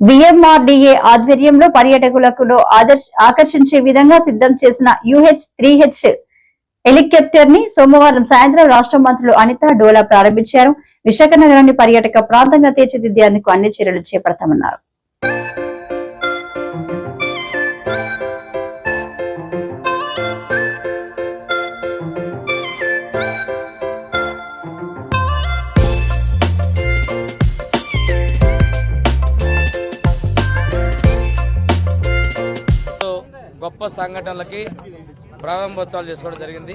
VMRDA ఆధ్వర్యంలో పర్యాటకులకు ఆకర్షించే విధంగా సిద్ధం చేసిన యూహెచ్ త్రీ హెచ్ హెలికాప్టర్ని సోమవారం సాయంత్రం రాష్ట్ర మంత్రులు అనిత డోలా ప్రారంభించారు. విశాఖ నగరాన్ని పర్యాటక ప్రాంతంగా తీర్చిదిద్దేందుకు అన్ని చర్యలు చేపడతామన్నారు. గొప్ప సంఘటనలకి ప్రారంభోత్సవాలు చేసుకోవడం జరిగింది.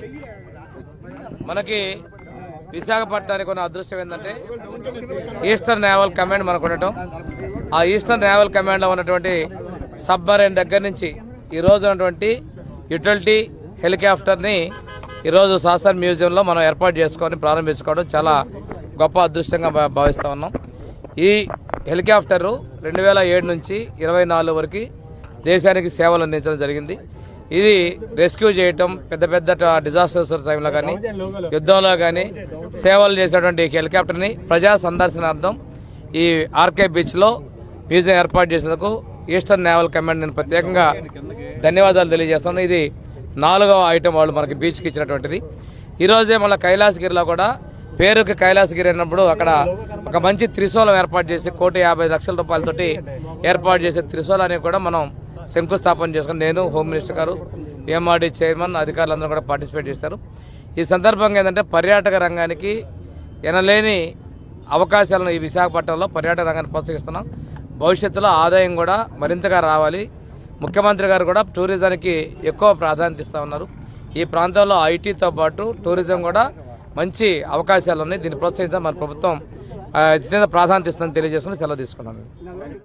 మనకి విశాఖపట్నానికి ఉన్న అదృష్టం ఏంటంటే ఈస్టర్న్ నేవల్ కమాండ్ మనకు ఉండటం. ఆ ఈస్టర్న్ నేవల్ కమాండ్లో ఉన్నటువంటి సబ్మరైన్ దగ్గర నుంచి ఈరోజు ఉన్నటువంటి యుటిలిటీ హెలికాప్టర్ని ఈరోజు శాసన్ మ్యూజియంలో మనం ఏర్పాటు చేసుకొని ప్రారంభించుకోవడం చాలా గొప్ప అదృష్టంగా భా- ఉన్నాం. ఈ హెలికాప్టరు రెండు వేల ఏడు నుంచి ఇరవై నాలుగు వరకు దేశానికి సేవలు అందించడం జరిగింది. ఇది రెస్క్యూ చేయటం పెద్ద పెద్ద డిజాస్టర్స్ టైంలో కానీ యుద్ధంలో కానీ సేవలు చేసినటువంటి హెలికాప్టర్ని ప్రజా సందర్శనార్థం ఈ ఆర్కే బీచ్లో మ్యూజియం ఏర్పాటు చేసినందుకు ఈస్టర్న్ నేవల్ కమాండ్ నేను ప్రత్యేకంగా ధన్యవాదాలు తెలియజేస్తాను. ఇది నాలుగవ ఐటమ్ వాళ్ళు మనకి బీచ్కి ఇచ్చినటువంటిది. ఈరోజే మళ్ళీ కైలాసగిరిలో కూడా పేరుకి కైలాసగిరి అయినప్పుడు అక్కడ ఒక మంచి త్రిశూలం ఏర్పాటు చేసి కోటి యాభై లక్షల రూపాయలతోటి ఏర్పాటు చేసే త్రిశూలాన్ని కూడా మనం శంకుస్థాపన చేసుకుని నేను హోమ్ మినిస్టర్ గారు ఎంఆర్డీ చైర్మన్ అధికారులందరూ కూడా పార్టిసిపేట్ చేస్తారు ఈ సందర్భంగా ఏంటంటే పర్యాటక రంగానికి ఎనలేని అవకాశాలను ఈ విశాఖపట్నంలో పర్యాటక రంగాన్ని ప్రోత్సహిస్తున్నాం. భవిష్యత్తులో ఆదాయం కూడా మరింతగా రావాలి. ముఖ్యమంత్రి గారు కూడా టూరిజానికి ఎక్కువ ప్రాధాన్యత ఇస్తూ ఉన్నారు. ఈ ప్రాంతంలో ఐటీతో పాటు టూరిజం కూడా మంచి అవకాశాలు ఉన్నాయి. దీన్ని ప్రోత్సహించడం మన ప్రభుత్వం అత్యంత ప్రాధాన్యత ఇస్తుందని తెలియజేసుకుని సెలవు తీసుకున్నాను.